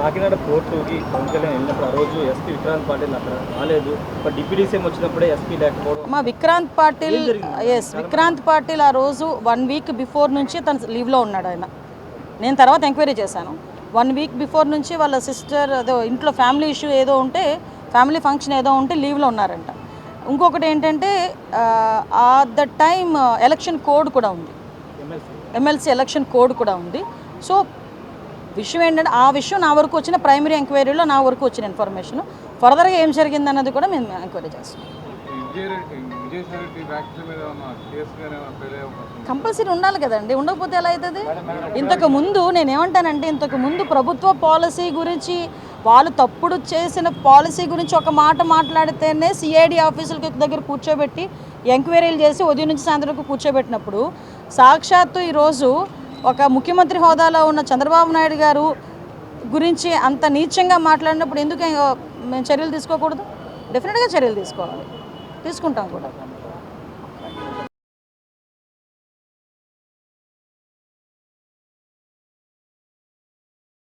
కాకినాడ కోర్టుకి పవన్ కళ్యాణ్ వెళ్ళినప్పుడు ఆ రోజు ఎస్పీ విక్రాంత్ పాటిల్ అక్కడ రాలేదు. డిప్యూటీ సీఎం వచ్చినప్పుడే ఎస్పీ లేకపోవడం మా విక్రాంత్ పాటిల్? ఎస్ విక్రాంత్ పాటిల్ ఆ రోజు వన్ వీక్ బిఫోర్ నుంచి తను లీవ్లో ఉన్నాడు ఆయన. నేను తర్వాత ఎంక్వైరీ చేశాను. వన్ వీక్ బిఫోర్ నుంచి వాళ్ళ సిస్టర్ అదో ఇంట్లో ఫ్యామిలీ ఇష్యూ ఏదో ఉంటే ఫ్యామిలీ ఫంక్షన్ ఏదో ఉంటే లీవ్లో ఉన్నారంట. ఇంకొకటి ఏంటంటే ఆ ద టైమ్ ఎలక్షన్ కోడ్ కూడా ఉంది. ఎమ్మెల్సీ ఎలక్షన్ కోడ్ కూడా ఉంది. సో విషయం ఏంటంటే ఆ విషయం నా వరకు వచ్చిన ప్రైమరీ ఎంక్వైరీలో నా వరకు వచ్చిన ఇన్ఫర్మేషన్ ఫర్దర్గా ఏం జరిగింది అన్నది కూడా మేము ఎంక్వైరీ చేస్తాం? కంపల్సరీ ఉండాలి కదండి. ఉండకపోతే ఎలా అవుతుంది? ఇంతకు ముందు నేను ఏమంటానంటే ఇంతకు ముందు ప్రభుత్వ పాలసీ గురించి వాళ్ళు తప్పుడు చేసిన పాలసీ గురించి ఒక మాట మాట్లాడితేనే సిఐడి ఆఫీసుల దగ్గర కూర్చోబెట్టి ఎంక్వైరీలు చేసి ఉదయం నుంచి సాయంత్రం కూర్చోబెట్టినప్పుడు సాక్షాత్తు ఈరోజు ఒక ముఖ్యమంత్రి హోదాలో ఉన్న చంద్రబాబు నాయుడు గారు గురించి అంత నీచంగా మాట్లాడినప్పుడు ఎందుకు మేము చర్యలు తీసుకోకూడదు? డెఫినెట్గా చర్యలు తీసుకోవాలి. తీసుకుంటాం కూడా.